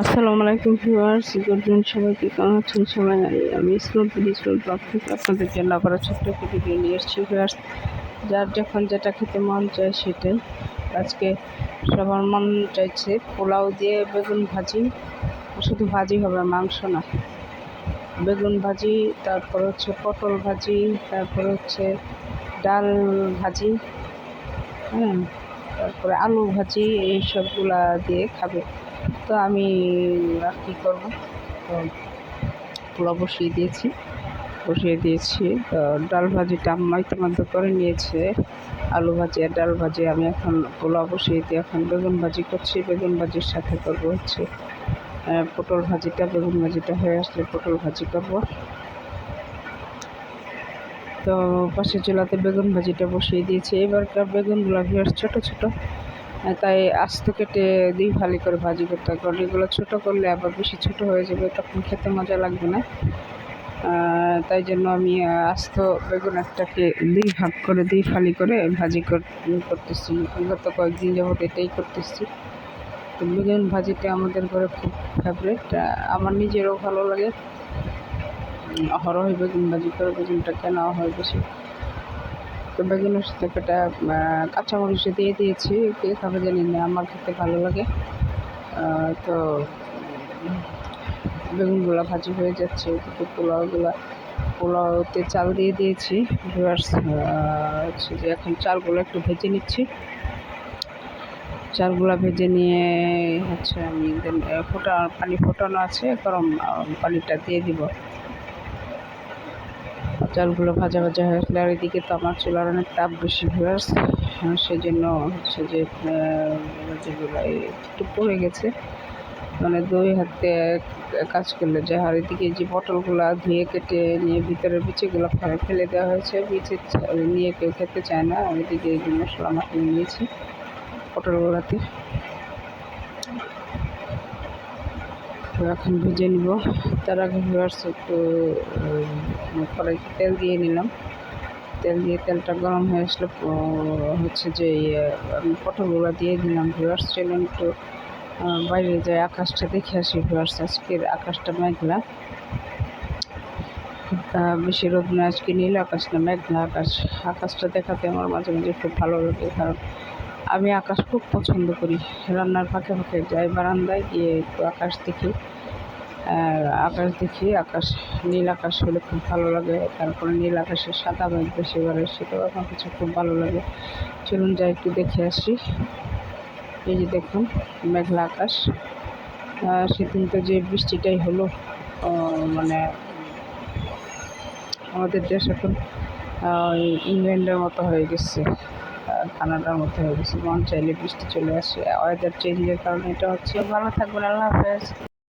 আসসালামু আলাইকুম ভিউয়ার্স গুডদিন সবাইকে কেমন আছেন সবাই আমি স্কুল স্কুল ব্লগ থেকে আপনাদের জন্য আবার ছোট্ট একটি ভিডিও নিয়ে এসেছি ভিউয়ার্স। যার যখন যেটা খেতে মন চায় সেটাই। আজকে সবার মন চাইছে পোলাও দিয়ে বেগুন ভাজি। শুধু ভাজি হবে, মাংস না। বেগুন ভাজি, তারপর হচ্ছে পটল ভাজি, তারপর হচ্ছে ডাল ভাজি। হ্যাঁ? তারপরে আলু ভাজি এই সবগুলা দিয়ে খাবে। তো আমি আর কী করব? তো পোলাও বসিয়ে দিয়েছি। বসিয়ে দিয়েছি। তো ডাল ভাজিটা আম্মা ইতিমধ্যে করে নিয়েছে। আলু ভাজি আর ডাল ভাজি আমি এখন পোলাও বসিয়ে দিয়ে এখন বেগুন ভাজি করছি। বেগুন ভাজির সাথে করব হচ্ছে পটল ভাজিটা। বেগুন ভাজিটা হয়ে আসলে পটল ভাজি করব। তো পাশে চুলাতে বেগুন ভাজিটা বসিয়ে দিয়েছি। এবারটা বেগুনগুলো ভিউয়ার্স ছোটো ছোটো তাই আস্ত কেটে দিই ভালো করে ভাজি করতে কারণ এগুলো ছোটো করলে আবার বেশি ছোটো হয়ে যাবে, তখন খেতে মজা লাগবে না। তাই জন্য আমি আস্ত বেগুন একটাকে দুই ভাগ করে, দুই ফালি করে ভাজি করতেছি। গত কয়েকদিন যাবত এটাই করতেছি। তো বেগুন ভাজিটা আমাদের ঘরে খুব ফেভারেট আমার নিজেরও ভালো লাগে। হরহ বেগুন ভাজি করে বেগুনটা কেনা হয় বেশি তো বেগুনের সাথে একটা কাঁচামরিচ দিয়ে দিয়েছি কে খাবে জানি না, আমার খেতে ভালো লাগে। তো বেগুনগুলো ভাজি হয়ে যাচ্ছে, ওদিকে পোলাওগুলো, পোলাওতে চাল দিয়ে দিয়েছি। ভিউয়ার্স হচ্ছে যে এখন চালগুলো একটু ভেজে নিচ্ছি। চালগুলো ভেজে নিয়ে হচ্ছে আমি ফোটা, পানি ফোটানো আছে, গরম পানিটা দিয়ে দিব। চালগুলো ভাজা ভাজা হয়ে আসলে আর এদিকে তো আমার চুলার অনেক তাপ বেশি ভিউয়ার্স। সেই জন্য হচ্ছে যে যেগুলো একটু পড়ে গেছে মানে দুই হাতে কাজ করলে যে আর এদিকে যে পটলগুলো ধুয়ে কেটে নিয়ে ভিতরের বিচিগুলো ফেলে ফেলে দেওয়া হয়েছে, বিচে নিয়ে কেউ খেতে চায় না। এদিকে এই মশলা মাখিয়ে নিয়েছি পটলগুলোতে এখন ভেজে নিব। তার আগে ভিউয়ার্স একটু কড়াইতে তেল দিয়ে নিলাম। তেল দিয়ে তেলটা গরম হয়ে আসলে হচ্ছে যে আমি পটলগুলো দিয়ে দিলাম। ভিউয়ার্স চলুন একটু বাইরে যাই আকাশটা দেখে আসি ভিউয়ার্স আজকের আকাশটা মেঘলা। বেশি রোদ না, আজকে নীল আকাশ না, মেঘলা আকাশ। আকাশটা দেখাতে আমার মাঝে মাঝে খুব ভালো লাগে, কারণ আমি আকাশ খুব পছন্দ করি। রান্নার ফাঁকে ফাঁকে যাই বারান্দায়, গিয়ে একটু আকাশ দেখি। আকাশ দেখি, আকাশ, নীল আকাশ হলে খুব ভালো লাগে। তারপরে নীল আকাশে সাদা মেঘ বেশি বাড়ে, সেটাও আমার কাছে খুব ভালো লাগে। চলুন যাই একটু দেখে আসি। এই যে দেখুন, মেঘলা আকাশ। সেদিন তো যে বৃষ্টিটাই হলো মানে আমাদের দেশ এখন ইংল্যান্ডের মতো হয়ে গেছে। কানাডার মধ্যে হয়ে গেছে। মন চাইলে বৃষ্টি চলে আসে। ওয়েদার চেঞ্জের কারণে এটা হচ্ছে। ভালো থাকবেন, আল্লাহ হাফেজ।